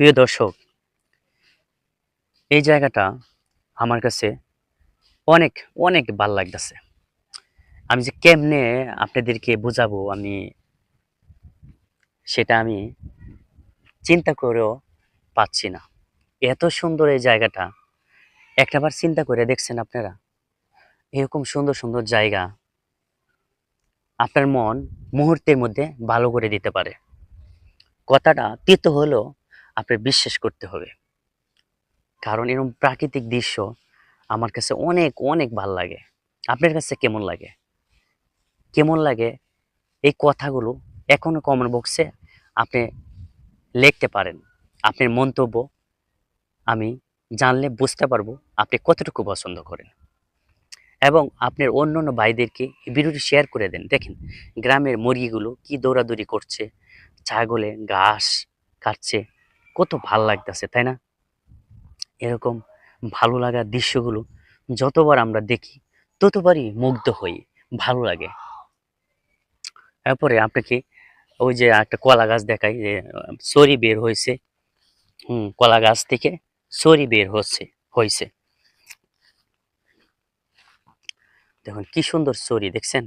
প্রিয় দর্শক, এই জায়গাটা আমার কাছে অনেক অনেক ভালো লাগতেছে। আমি যে কেমনে আপনাদেরকে বোঝাবো আমি সেটা আমি চিন্তা করেও পাচ্ছি না। এত সুন্দর এই জায়গাটা, একটাবার চিন্তা করে দেখছেন আপনারা? এরকম সুন্দর সুন্দর জায়গা আপনার মন মুহূর্তের মধ্যে ভালো করে দিতে পারে। কথাটা তিত হলেও আপনার বিশ্বাস করতে হবে। কারণ এরকম প্রাকৃতিক দৃশ্য আমার কাছে অনেক অনেক ভালো লাগে। আপনার কাছে কেমন লাগে? কেমন লাগে? এই কথাগুলো এখনও কমেন্ট বক্সে আপনি লিখতে পারেন। আপনার মন্তব্য আমি জানলে বুঝতে পারব আপনি কতটুকু পছন্দ করেন। এবং আপনার অন্য অন্য ভাইদেরকে ভিডিওটি শেয়ার করে দেন। দেখেন, গ্রামের মুরগিগুলো কি দৌড়াদৌড়ি করছে, ছাগলে ঘাস কাটছে কত ভালো লাগতেছে, তাই না? এরকম ভালো লাগার দৃশ্যগুলো যতবার আমরা দেখি, ততবারই মুগ্ধ হই, ভালো লাগে। তারপরে আপনাকে ওই যে একটা কলা গাছ দেখাই, যে, সরি বের হয়েছে হুম, কলা গাছ থেকে সরি বের হচ্ছে হয়েছে দেখুন কি সুন্দর সরি, দেখছেন?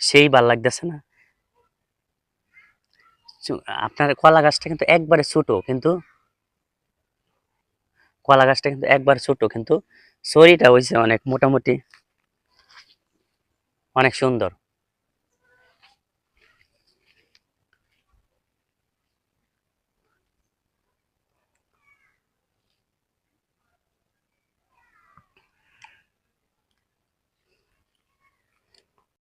সেই ভালো লাগতেছে না? আপনার কলা গাছটা কিন্তু একবারে ছোট, কিন্তু কলা গাছটা কিন্তু একবার ছোট, কিন্তু শরীরটা হয়েছে অনেক মোটামুটি অনেক সুন্দর।